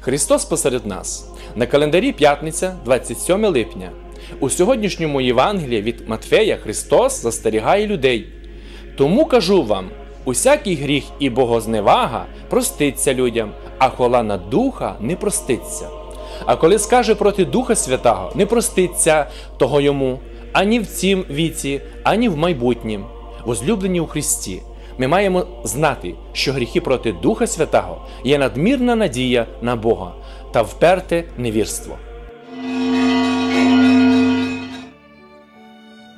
Христос посеред нас. На календарі п'ятниця, 27 липня. У сьогоднішньому Євангелії від Матфея Христос застерігає людей. Тому кажу вам: усякий гріх і богозневага проститься людям, а хвала на духа не проститься. А коли скаже проти Духа Святого, не проститься того йому ані в цім віці, ані в майбутнім. Возлюблені у Христі. Ми маємо знати, що гріхи проти Духа Святого є надмірна надія на Бога та вперте невірство.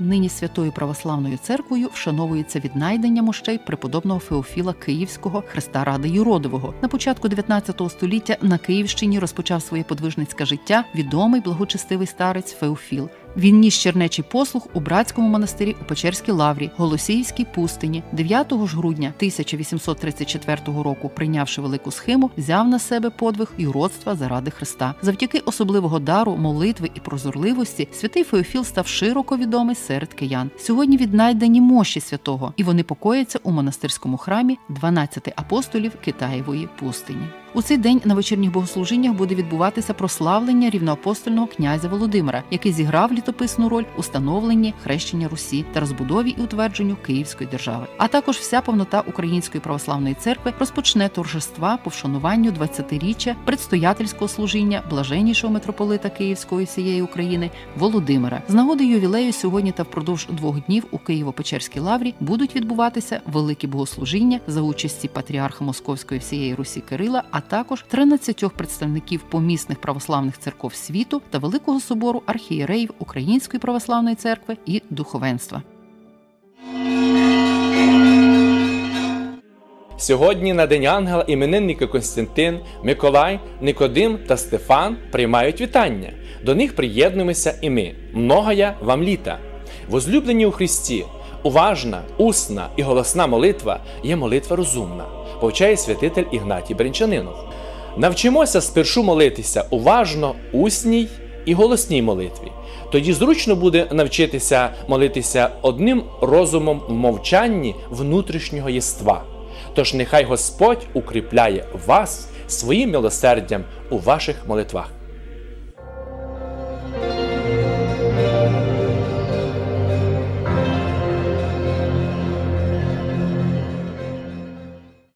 Нині Святою Православною церквою вшановується віднайдення мощей преподобного Феофіла Київського Христа Ради Юродового. На початку 19 століття на Київщині розпочав своє подвижницьке життя відомий благочестивий старець Феофіл. Він ніс чернечий послуг у братському монастирі у Печерській лаврі, Голосіївській пустині. 9 ж грудня 1834 року, прийнявши велику схему, взяв на себе подвиг і уродства заради Христа. Завдяки особливого дару, молитви і прозорливості, святий Феофіл став широко відомий серед киян. Сьогодні віднайдені мощі святого, і вони покояться у монастирському храмі 12 апостолів Китаєвої пустині. У цей день на вечірніх богослужіннях буде відбуватися прославлення рівноапостольного князя Володимира, який зіграв літописну роль у становленні хрещення Русі та розбудові і утвердженню Київської держави. А також вся повнота Української православної церкви розпочне торжества по вшануванню 20-річчя предстоятельського служіння блаженнішого митрополита Київської всієї України Володимира. З нагоди ювілею сьогодні та впродовж двох днів у Києво-Печерській лаврі будуть відбуватися великі богослужіння за участі патріарха Московської всієї Русі Кирила. а також 13 представників помісних православних церков світу та Великого собору архієреїв Української православної церкви і духовенства. Сьогодні на День Ангела іменинники Константин, Миколай, Никодим та Стефан приймають вітання. До них приєднуємося і ми. Многая вам літа. Возлюблені у Христі, уважна, усна і голосна молитва є молитва розумна повчає святитель Ігнатій Бринчанинов. Навчимося спершу молитися уважно, усній і голосній молитві. Тоді зручно буде навчитися молитися одним розумом в мовчанні внутрішнього єства. Тож нехай Господь укріпляє вас своїм милосердям у ваших молитвах.